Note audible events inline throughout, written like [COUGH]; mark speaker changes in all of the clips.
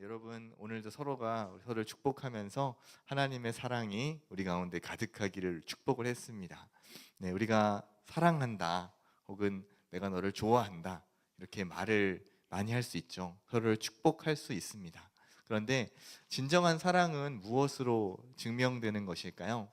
Speaker 1: 여러분 오늘도 서로가 서로를 축복하면서 하나님의 사랑이 우리 가운데 가득하기를 축복을 했습니다. 네, 우리가 사랑한다 혹은 내가 너를 좋아한다 이렇게 말을 많이 할 수 있죠. 서로를 축복할 수 있습니다. 그런데 진정한 사랑은 무엇으로 증명되는 것일까요?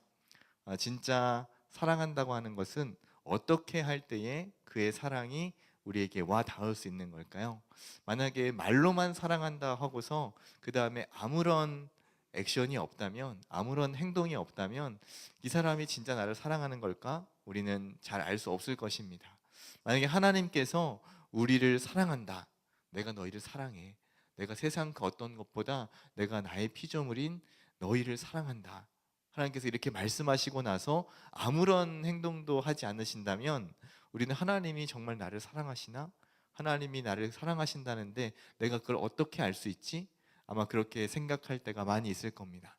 Speaker 1: 아, 진짜 사랑한다고 하는 것은 어떻게 할 때에 그의 사랑이 우리에게 와 닿을 수 있는 걸까요? 만약에 말로만 사랑한다 하고서 그 다음에 아무런 액션이 없다면 아무런 행동이 없다면 이 사람이 진짜 나를 사랑하는 걸까? 우리는 잘 알 수 없을 것입니다. 만약에 하나님께서 우리를 사랑한다. 내가 너희를 사랑해. 내가 세상 그 어떤 것보다 내가 나의 피조물인 너희를 사랑한다. 하나님께서 이렇게 말씀하시고 나서 아무런 행동도 하지 않으신다면 우리는 하나님이 정말 나를 사랑하시나? 하나님이 나를 사랑하신다는데 내가 그걸 어떻게 알 수 있지? 아마 그렇게 생각할 때가 많이 있을 겁니다.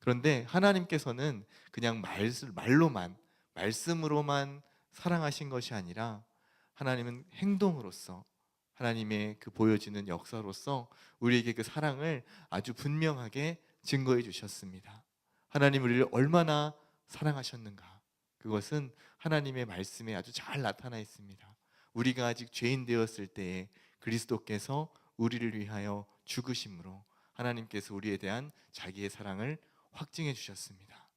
Speaker 1: 그런데 하나님께서는 그냥 말, 말로만, 말씀으로만 사랑하신 것이 아니라 하나님은 행동으로서 하나님의 그 보여지는 역사로서 우리에게 그 사랑을 아주 분명하게 증거해 주셨습니다. 하나님 우리를 얼마나 사랑하셨는가. 그것은 하나님의 말씀에 아주 잘 나타나 있습니다. 우리가 아직 죄인 되었을 때에 그리스도께서 우리를 위하여 죽으심으로 하나님께서 우리에 대한 자기의 사랑을 확증해 주셨습니다.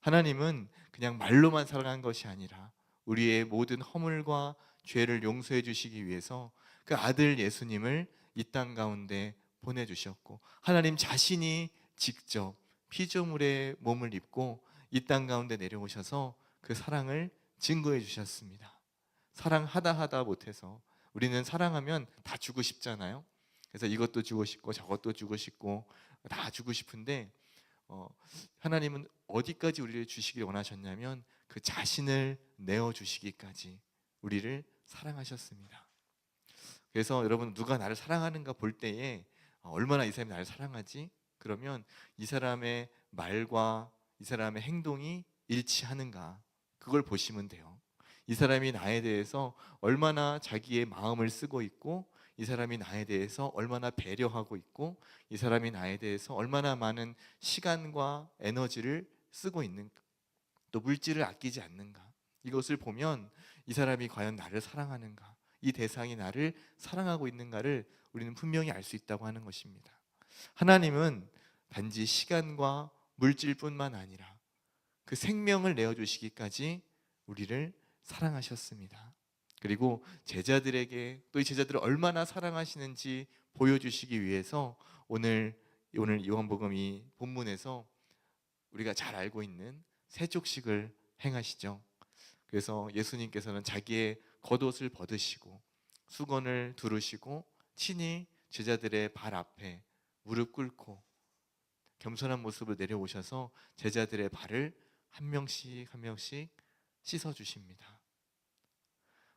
Speaker 1: 하나님은 그냥 말로만 사랑한 것이 아니라 우리의 모든 허물과 죄를 용서해 주시기 위해서 그 아들 예수님을 이 땅 가운데 보내 주셨고 하나님 자신이 직접 피조물의 몸을 입고 이 땅 가운데 내려오셔서 그 사랑을 증거해 주셨습니다. 사랑하다 하다 못해서 우리는 사랑하면 다 주고 싶잖아요. 그래서 이것도 주고 싶고 저것도 주고 싶고 다 주고 싶은데 어, 하나님은 어디까지 우리를 주시길 원하셨냐면 그 자신을 내어 주시기까지 우리를 사랑하셨습니다. 그래서 여러분 누가 나를 사랑하는가 볼 때에 어, 얼마나 이 사람이 나를 사랑하지? 그러면 이 사람의 말과 이 사람의 행동이 일치하는가 그걸 보시면 돼요. 이 사람이 나에 대해서 얼마나 자기의 마음을 쓰고 있고 이 사람이 나에 대해서 얼마나 배려하고 있고 이 사람이 나에 대해서 얼마나 많은 시간과 에너지를 쓰고 있는가 또 물질을 아끼지 않는가 이것을 보면 이 사람이 과연 나를 사랑하는가 이 대상이 나를 사랑하고 있는가를 우리는 분명히 알 수 있다고 하는 것입니다. 하나님은 단지 시간과 물질뿐만 아니라 그 생명을 내어 주시기까지 우리를 사랑하셨습니다. 그리고 제자들에게 또 이 제자들을 얼마나 사랑하시는지 보여주시기 위해서 오늘 오늘 요한복음 이 본문에서 우리가 잘 알고 있는 세족식을 행하시죠. 그래서 예수님께서는 자기의 겉옷을 벗으시고 수건을 두르시고 친히 제자들의 발 앞에 무릎 꿇고 겸손한 모습을 내려오셔서 제자들의 발을 한 명씩 한 명씩 씻어 주십니다.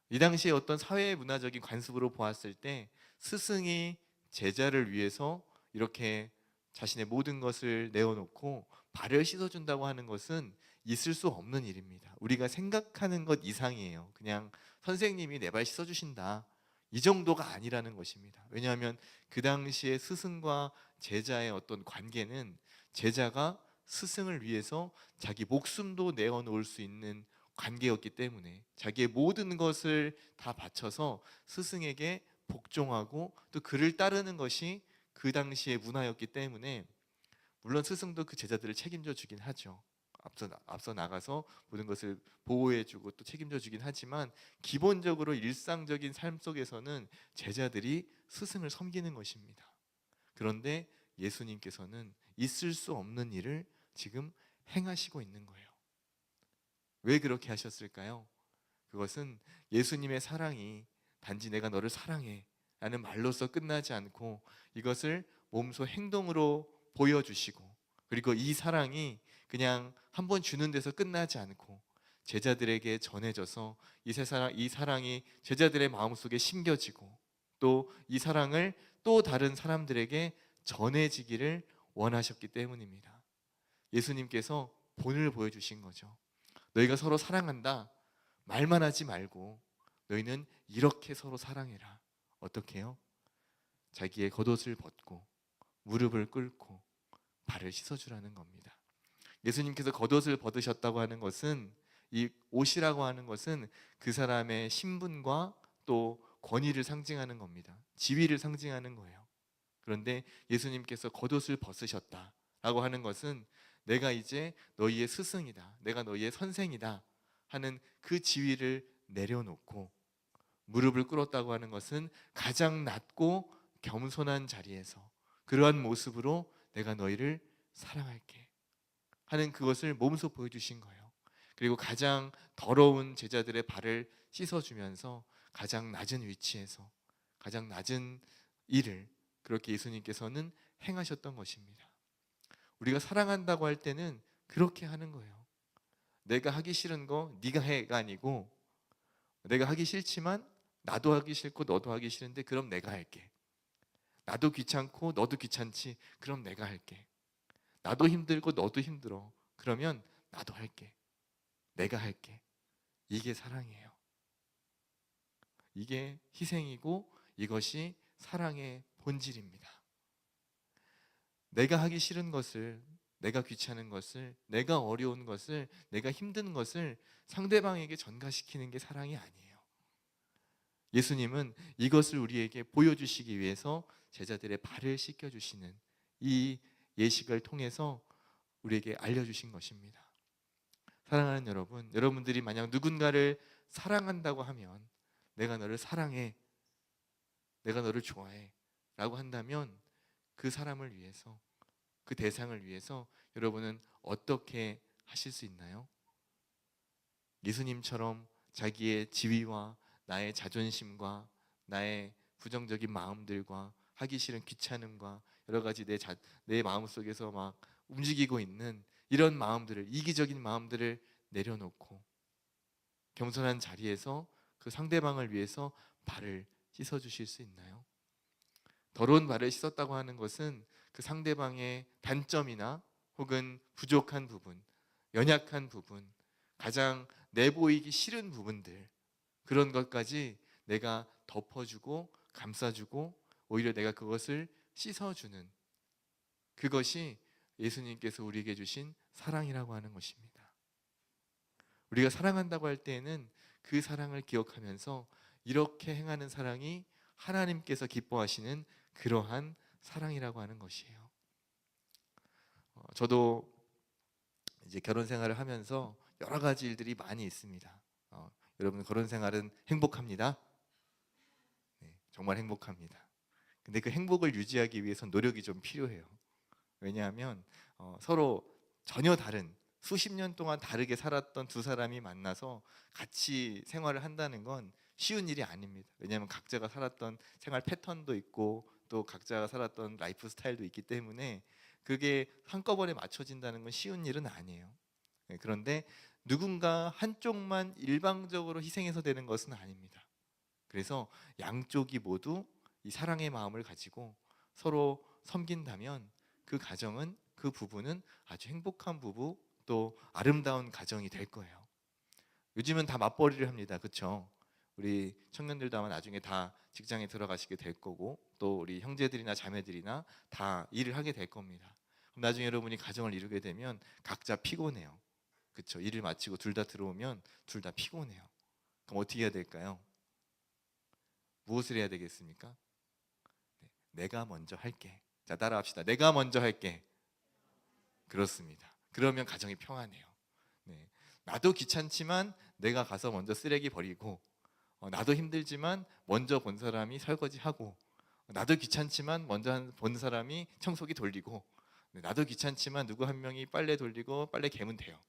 Speaker 1: 이 당시에 어떤 사회 문화적인 관습으로 보았을 때 스승이 제자를 위해서 이렇게 자신의 모든 것을 내어놓고 발을 씻어준다고 하는 것은 있을 수 없는 일입니다. 우리가 생각하는 것 이상이에요. 그냥 선생님이 내 발 씻어주신다. 이 정도가 아니라는 것입니다. 왜냐하면 그 당시에 스승과 제자의 어떤 관계는 제자가 스승을 위해서 자기 목숨도 내어놓을 수 있는 관계였기 때문에 자기의 모든 것을 다 바쳐서 스승에게 복종하고 또 그를 따르는 것이 그 당시의 문화였기 때문에 물론 스승도 그 제자들을 책임져 주긴 하죠. 앞서 앞서 나가서 모든 것을 보호해 주고 또 책임져 주긴 하지만 기본적으로 일상적인 삶 속에서는 제자들이 스승을 섬기는 것입니다. 그런데 예수님께서는 있을 수 없는 일을 지금 행하시고 있는 거예요. 왜 그렇게 하셨을까요? 그것은 예수님의 사랑이 단지 내가 너를 사랑해 라는 말로서 끝나지 않고 이것을 몸소 행동으로 보여주시고 그리고 이 사랑이 그냥 한 번 주는 데서 끝나지 않고 제자들에게 전해져서 이 세상 이 사랑이 제자들의 마음속에 심겨지고 또 이 사랑을 또 다른 사람들에게 전해지기를 원하셨기 때문입니다. 예수님께서 본을 보여주신 거죠. 너희가 서로 사랑한다 말만 하지 말고 너희는 이렇게 서로 사랑해라. 어떻게요? 자기의 겉옷을 벗고 무릎을 꿇고 발을 씻어주라는 겁니다. 예수님께서 겉옷을 벗으셨다고 하는 것은 이 옷이라고 하는 것은 그 사람의 신분과 또 권위를 상징하는 겁니다. 지위를 상징하는 거예요. 그런데 예수님께서 겉옷을 벗으셨다 라고 하는 것은 내가 이제 너희의 스승이다. 내가 너희의 선생이다. 하는 그 지위를 내려놓고 무릎을 꿇었다고 하는 것은 가장 낮고 겸손한 자리에서 그러한 모습으로 내가 너희를 사랑할게 하는 그것을 몸소 보여주신 거예요. 그리고 가장 더러운 제자들의 발을 씻어주면서 가장 낮은 위치에서 가장 낮은 일을 그렇게 예수님께서는 행하셨던 것입니다. 우리가 사랑한다고 할 때는 그렇게 하는 거예요. 내가 하기 싫은 거 네가 해가 아니고 내가 하기 싫지만 나도 하기 싫고 너도 하기 싫은데 그럼 내가 할게. 나도 귀찮고 너도 귀찮지. 그럼 내가 할게. 나도 힘들고 너도 힘들어. 그러면 나도 할게. 내가 할게. 이게 사랑이에요. 이게 희생이고 이것이 사랑의 본질입니다. 내가 하기 싫은 것을, 내가 귀찮은 것을, 내가 어려운 것을, 내가 힘든 것을 상대방에게 전가시키는 게 사랑이 아니에요. 예수님은 이것을 우리에게 보여주시기 위해서 제자들의 발을 씻겨주시는 이 예식을 통해서 우리에게 알려주신 것입니다. 사랑하는 여러분, 여러분들이 만약 누군가를 사랑한다고 하면 내가 너를 사랑해, 내가 너를 좋아해 라고 한다면 그 사람을 위해서, 그 대상을 위해서 여러분은 어떻게 하실 수 있나요? 예수님처럼 자기의 지위와 나의 자존심과 나의 부정적인 마음들과 하기 싫은 귀찮음과 여러 가지 내, 자, 내 마음 속에서 막 움직이고 있는 이런 마음들을 이기적인 마음들을 내려놓고 겸손한 자리에서 그 상대방을 위해서 발을 씻어 주실 수 있나요? 더러운 발을 씻었다고 하는 것은 그 상대방의 단점이나 혹은 부족한 부분, 연약한 부분, 가장 내보이기 싫은 부분들 그런 것까지 내가 덮어주고 감싸주고 오히려 내가 그것을 씻어주는 그것이 예수님께서 우리에게 주신 사랑이라고 하는 것입니다. 우리가 사랑한다고 할 때에는 그 사랑을 기억하면서 이렇게 행하는 사랑이 하나님께서 기뻐하시는 그러한 사랑이라고 하는 것이에요. 어, 저도 이제 결혼 생활을 하면서 여러 가지 일들이 많이 있습니다. 어, 여러분 결혼 생활은 행복합니다. 네, 정말 행복합니다. 근데 그 행복을 유지하기 위해서 노력이 좀 필요해요. 왜냐하면 어, 서로 전혀 다른 수십 년 동안 다르게 살았던 두 사람이 만나서 같이 생활을 한다는 건 쉬운 일이 아닙니다. 왜냐하면 각자가 살았던 생활 패턴도 있고 또 각자가 살았던 라이프 스타일도 있기 때문에 그게 한꺼번에 맞춰진다는 건 쉬운 일은 아니에요. 네, 그런데 누군가 한쪽만 일방적으로 희생해서 되는 것은 아닙니다. 그래서 양쪽이 모두 이 사랑의 마음을 가지고 서로 섬긴다면 그 가정은 그 부부는 아주 행복한 부부 또 아름다운 가정이 될 거예요. 요즘은 다 맞벌이를 합니다. 그렇죠? 우리 청년들도 아마 나중에 다 직장에 들어가시게 될 거고 또 우리 형제들이나 자매들이나 다 일을 하게 될 겁니다. 그럼 나중에 여러분이 가정을 이루게 되면 각자 피곤해요. 그렇죠? 일을 마치고 둘 다 들어오면 둘 다 피곤해요. 그럼 어떻게 해야 될까요? 무엇을 해야 되겠습니까? 네, 내가 먼저 할게. 자, 따라합시다. 내가 먼저 할게. 그렇습니다. 그러면 가정이 평안해요. 네. 나도 귀찮지만 내가 가서 먼저 쓰레기 버리고 어, 나도 힘들지만 먼저 본 사람이 설거지하고 나도 귀찮지만 먼저 본 사람이 청소기 돌리고 네, 나도 귀찮지만 누구 한 명이 빨래 돌리고 빨래 개면 돼요.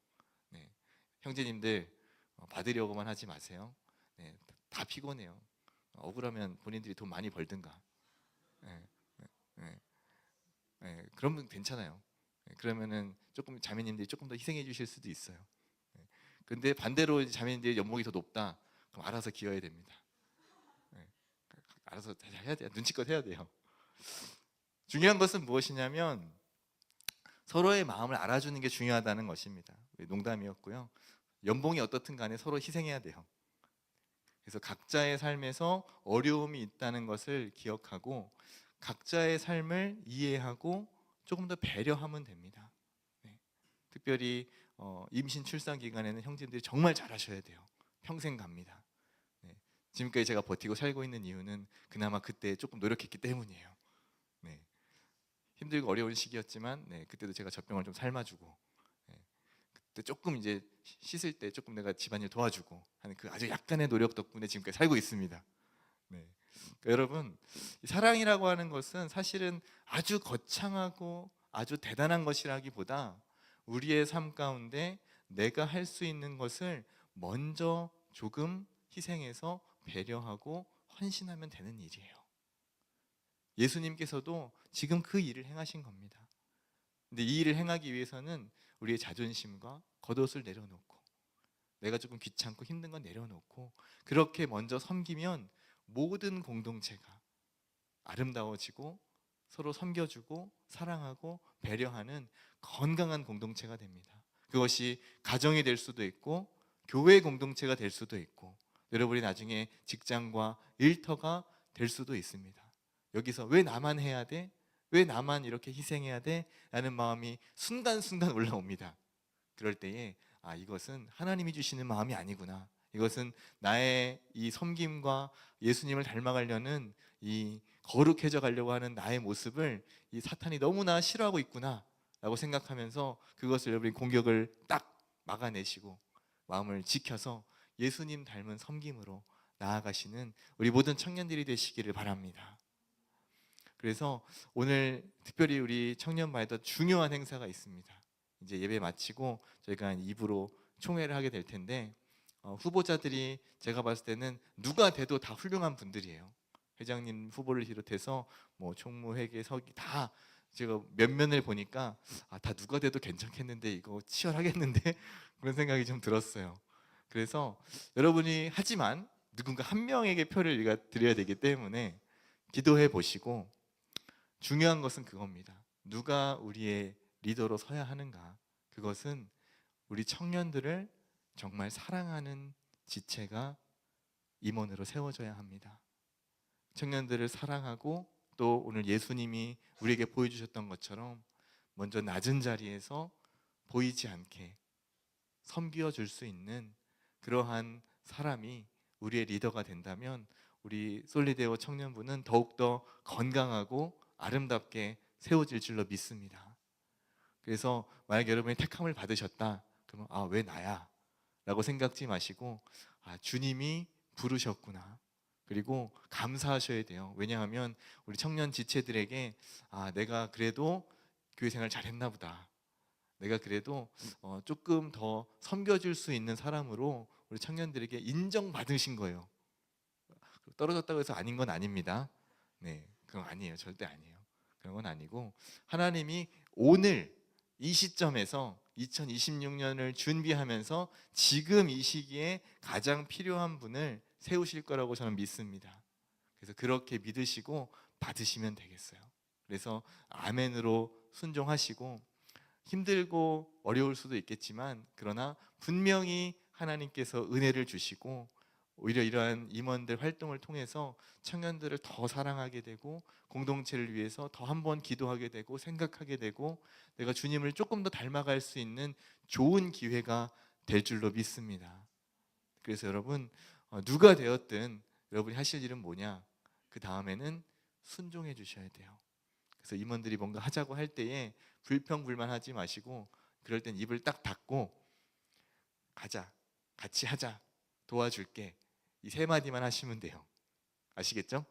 Speaker 1: 네. 형제님들 어, 받으려고만 하지 마세요. 네, 다 피곤해요. 억울하면 본인들이 돈 많이 벌든가. 네, 네, 네. 네, 그러면 괜찮아요. 네, 그러면은 조금 자매님들이 조금 더 희생해 주실 수도 있어요. 네. 근데 반대로 자매님들의 연봉이 더 높다. 그럼 알아서 기어야 됩니다. 네, 알아서 해야 돼요. 눈치껏 해야 돼요. 중요한 것은 무엇이냐면 서로의 마음을 알아주는 게 중요하다는 것입니다. 농담이었고요. 연봉이 어떻든 간에 서로 희생해야 돼요. 그래서 각자의 삶에서 어려움이 있다는 것을 기억하고 각자의 삶을 이해하고 조금 더 배려하면 됩니다. 네. 특별히 어, 임신 출산 기간에는 형제들이 정말 잘하셔야 돼요. 평생 갑니다. 네. 지금까지 제가 버티고 살고 있는 이유는 그나마 그때 조금 노력했기 때문이에요. 네. 힘들고 어려운 시기였지만 네, 그때도 제가 젖병을 좀 삶아주고 네. 그때 조금 이제 시- 씻을 때 조금 내가 집안일 도와주고 하는 그 아주 약간의 노력 덕분에 지금까지 살고 있습니다. 네. 그러니까 여러분 이 사랑이라고 하는 것은 사실은 아주 거창하고 아주 대단한 것이라기보다 우리의 삶 가운데 내가 할 수 있는 것을 먼저 조금 희생해서 배려하고 헌신하면 되는 일이에요. 예수님께서도 지금 그 일을 행하신 겁니다. 근데 이 일을 행하기 위해서는 우리의 자존심과 겉옷을 내려놓고 내가 조금 귀찮고 힘든 건 내려놓고 그렇게 먼저 섬기면 모든 공동체가 아름다워지고 서로 섬겨주고 사랑하고 배려하는 건강한 공동체가 됩니다. 그것이 가정이 될 수도 있고 교회 공동체가 될 수도 있고 여러분이 나중에 직장과 일터가 될 수도 있습니다. 여기서 왜 나만 해야 돼? 왜 나만 이렇게 희생해야 돼? 라는 마음이 순간순간 올라옵니다. 그럴 때에 아 이것은 하나님이 주시는 마음이 아니구나. 이것은 나의 이 섬김과 예수님을 닮아가려는 이 거룩해져 가려고 하는 나의 모습을 이 사탄이 너무나 싫어하고 있구나라고 생각하면서 그것을 여러분이 공격을 딱 막아내시고 마음을 지켜서 예수님 닮은 섬김으로 나아가시는 우리 모든 청년들이 되시기를 바랍니다. 그래서 오늘 특별히 우리 청년반에도 중요한 행사가 있습니다. 이제 예배 마치고 저희가 한 2부로 총회를 하게 될 텐데 어, 후보자들이 제가 봤을 때는 누가 돼도 다 훌륭한 분들이에요. 회장님 후보를 비롯해서 뭐 총무회계 서기 다 제가 면면을 보니까 아, 다 누가 돼도 괜찮겠는데 이거 치열하겠는데 [LAUGHS] 그런 생각이 좀 들었어요. 그래서 여러분이 하지만 누군가 한 명에게 표를 드려야 되기 때문에 기도해 보시고 중요한 것은 그겁니다. 누가 우리의 리더로 서야 하는가? 그것은 우리 청년들을 정말 사랑하는 지체가 임원으로 세워져야 합니다. 청년들을 사랑하고 또 오늘 예수님이 우리에게 보여주셨던 것처럼 먼저 낮은 자리에서 보이지 않게 섬겨 줄 수 있는 그러한 사람이 우리의 리더가 된다면 우리 솔리데오 청년부는 더욱더 건강하고 아름답게 세워질 줄로 믿습니다. 그래서 만약 여러분이 택함을 받으셨다. 그러면 아 왜 나야? 라고 생각지 마시고 아 주님이 부르셨구나. 그리고 감사하셔야 돼요. 왜냐하면 우리 청년 지체들에게 아 내가 그래도 교회 생활 잘했나 보다. 내가 그래도 어, 조금 더 섬겨줄 수 있는 사람으로 우리 청년들에게 인정받으신 거예요. 떨어졌다고 해서 아닌 건 아닙니다. 네, 그건 아니에요. 절대 아니에요. 그런 건 아니고 하나님이 오늘 이 시점에서 2026년을 준비하면서 지금 이 시기에 가장 필요한 분을 세우실 거라고 저는 믿습니다. 그래서 그렇게 믿으시고 받으시면 되겠어요. 그래서 아멘으로 순종하시고 힘들고 어려울 수도 있겠지만 그러나 분명히 하나님께서 은혜를 주시고 오히려 이러한 임원들 활동을 통해서 청년들을 더 사랑하게 되고 공동체를 위해서 더 한 번 기도하게 되고 생각하게 되고 내가 주님을 조금 더 닮아갈 수 있는 좋은 기회가 될 줄로 믿습니다. 그래서 여러분 어, 누가 되었든 여러분이 하실 일은 뭐냐? 그 다음에는 순종해 주셔야 돼요. 그래서 임원들이 뭔가 하자고 할 때에 불평불만하지 마시고 그럴 땐 입을 딱 닫고 가자, 같이 하자, 도와줄게 이 세 마디만 하시면 돼요. 아시겠죠?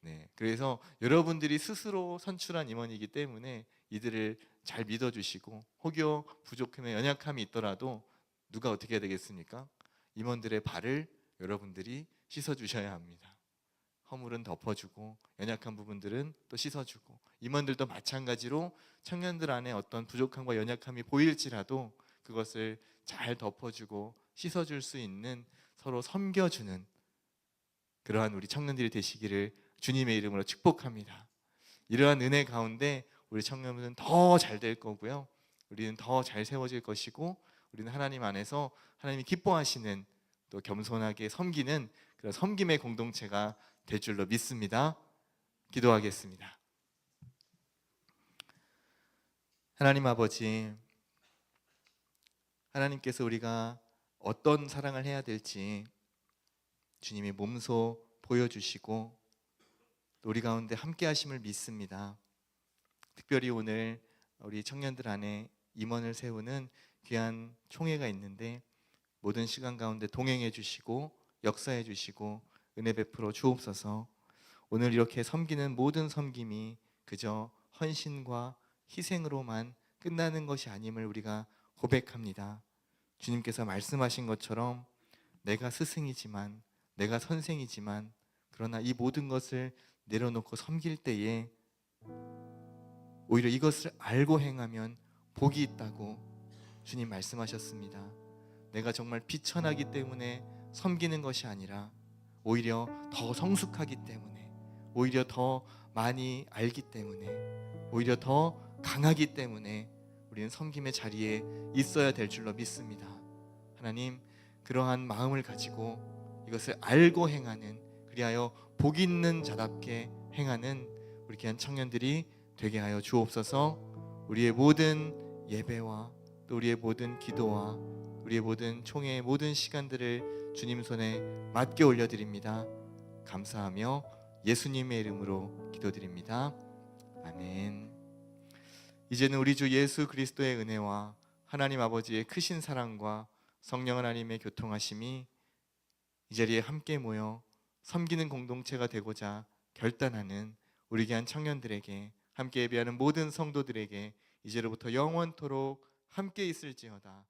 Speaker 1: 네. 그래서 여러분들이 스스로 선출한 임원이기 때문에 이들을 잘 믿어주시고 혹여 부족함에 연약함이 있더라도 누가 어떻게 해야 되겠습니까? 임원들의 발을 여러분들이 씻어주셔야 합니다. 허물은 덮어주고 연약한 부분들은 또 씻어주고 임원들도 마찬가지로 청년들 안에 어떤 부족함과 연약함이 보일지라도 그것을 잘 덮어주고 씻어줄 수 있는 서로 섬겨주는 그러한 우리 청년들이 되시기를 주님의 이름으로 축복합니다. 이러한 은혜 가운데 우리 청년들은 더 잘 될 거고요. 우리는 더 잘 세워질 것이고 우리는 하나님 안에서 하나님이 기뻐하시는 또 겸손하게 섬기는 그런 섬김의 공동체가 될 줄로 믿습니다. 기도하겠습니다. 하나님 아버지, 하나님께서 우리가 어떤 사랑을 해야 될지 주님이 몸소 보여주시고 우리 가운데 함께 하심을 믿습니다. 특별히 오늘 우리 청년들 안에 임원을 세우는 귀한 총회가 있는데 모든 시간 가운데 동행해 주시고 역사해 주시고 은혜 베풀어 주옵소서. 오늘 이렇게 섬기는 모든 섬김이 그저 헌신과 희생으로만 끝나는 것이 아님을 우리가 고백합니다. 주님께서 말씀하신 것처럼 내가 스승이지만 내가 선생이지만 그러나 이 모든 것을 내려놓고 섬길 때에 오히려 이것을 알고 행하면 복이 있다고 주님 말씀하셨습니다. 내가 정말 비천하기 때문에 섬기는 것이 아니라 오히려 더 성숙하기 때문에 오히려 더 많이 알기 때문에 오히려 더 강하기 때문에 우리는 섬김의 자리에 있어야 될 줄로 믿습니다. 하나님 그러한 마음을 가지고 이것을 알고 행하는 그리하여 복 있는 자답게 행하는 우리 귀한 청년들이 되게 하여 주옵소서. 우리의 모든 예배와 또 우리의 모든 기도와 우리의 모든 총회의 모든 시간들을 주님 손에 맡겨 올려드립니다. 감사하며 예수님의 이름으로 기도드립니다. 아멘. 이제는 우리 주 예수 그리스도의 은혜와 하나님 아버지의 크신 사랑과 성령 하나님의 교통하심이 이 자리에 함께 모여 섬기는 공동체가 되고자 결단하는 우리 귀한 청년들에게 함께 예배하는 모든 성도들에게 이제로부터 영원토록 함께 있을지어다.